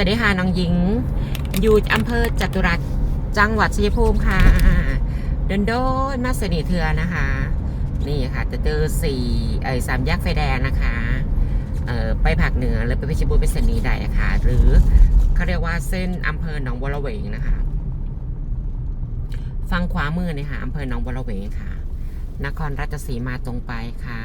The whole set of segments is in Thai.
วัสดีค่ะน้องหญิง อยู่อำเภอจตุรัสจังหวัดชัยภูมิค่ะเดินโดนมาสนิเถือนะคะ นี่ค่ะจะเจอสี่เอ้สามแยกไฟแดงนะคะเอ่อไปภาคเหนือหรือไปเพชรบูรณ์ไปเสนีได้ค่ะ หรือเขาเรียกว่าเส้นอำเภอหนองบัวระเวงนะคะฟังขวามือเนี่ยค่ะอำเภอหนองบัวระเวงค่ะ นครราชสีมาตรงไปค่ะ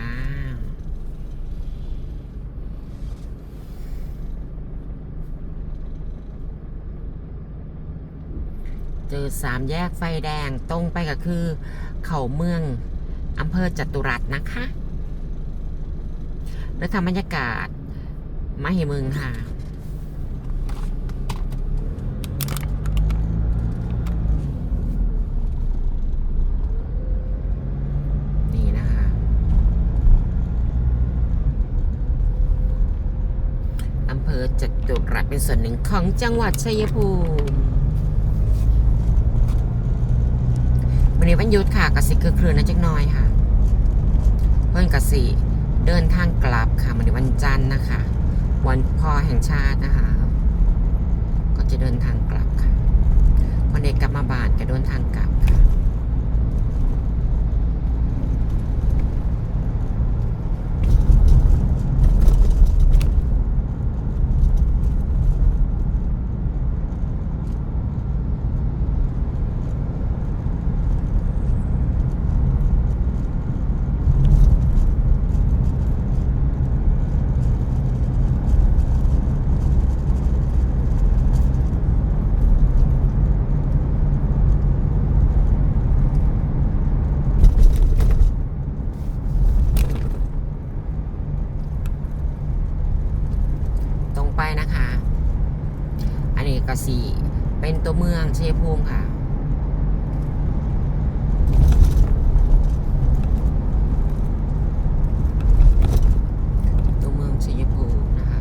เจอสามแยกไฟแดงตรงไปก็คือ เขาเมืองอำเภอจตุรัสนะคะแล้วทำบรรยากาศมาให้มึงค่ะนี่นะคะอำเภอจตุรัสเป็นส่วนหนึ่งของจังหวัดชัยภูมิ วันนี้วันยุดค่ะกสิคือคลืนนะจักน้อยค่ะ เพื่อนกสิเดินทางกลับค่ะวันนี้วันจันทร์นะคะ วันพ่อแห่งชาตินะคะ ก็จะเดินทางกลับค่ะวันเด็กกลับมาบ้านก็เดินทางกลับค่ะ ตรงไปนะคะ อันนี้กสีเป็นตัวเมืองเชยภูมิค่ะ ตัวเมืองชัยภูมินะคะ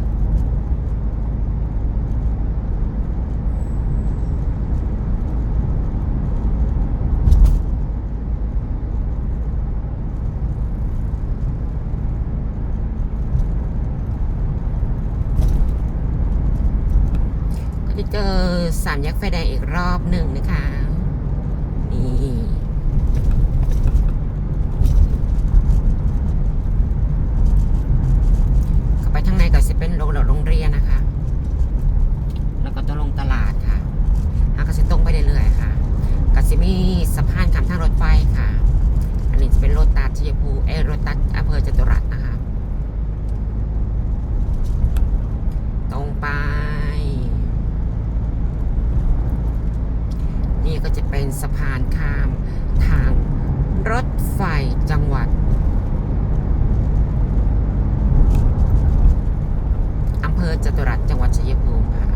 ก็จะ เจอสามแยกไฟแดงอีกรอบหนึ่งนะคะนี่เข้าไปทางในก็จะเป็นโรงโรงเรียนนะคะ แล้วก็ต้องลงตลาดค่ะหากสิตรงไปเรื่อยๆค่ะก็จะมีสะพานข้ามทางรถไฟค่ะ อันนี้จะเป็นรถตัดชัยภูเอรถตัดอำเภอจตุรัสนะคะ ตรงไป นี่ก็จะเป็น สะพานข้าม ทางรถไฟจังหวัดอำเภอจตุรัสจังหวัดชัยภูมิค่ะ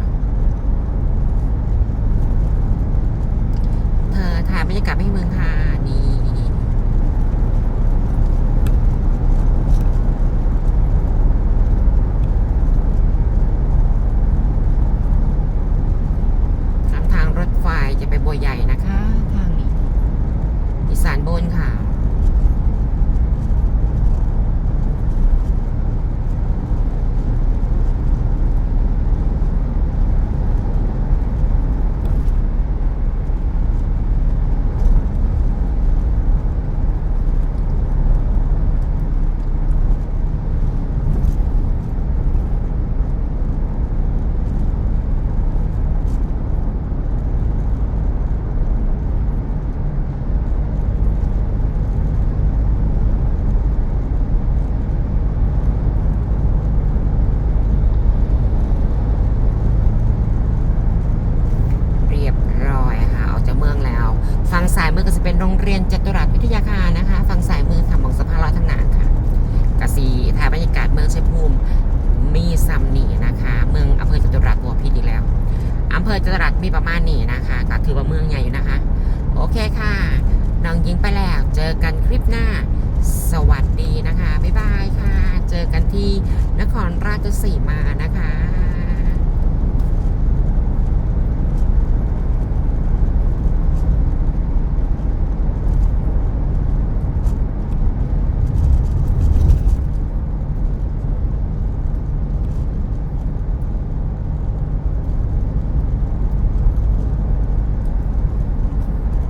เธอถ่ายบรรยากาศให้เมืองค่ะ นี่ ทางทางรถไฟจะไปบัวใหญ่นะคะ ทางนี้อีสานบนค่ะ เรียบร้อยค่ะออกจากเมืองแล้ว ฝั่งซ้าย มือก็จะเป็นโรงเรียนจตุรัสวิทยาคารนะคะ ฝั่งซ้ายมือค่ะมองสะพานลอยทางหนาค่ะกสีถ่ายบรรยากาศเมืองชัยภูมิ มีซัมนี่นะคะ เมืองอำเภอจตุรัสบัวพิษอีกแล้วอำเภอจตุรัสมีประมาณนี้นะคะก็ถือว่าเมืองใหญ่อยู่นะคะ โอเคค่ะน้องยิงไปแล้วเจอกันคลิปหน้า สวัสดีนะคะบ๊ายบายค่ะ เจอกันที่นครราชสีมานะคะ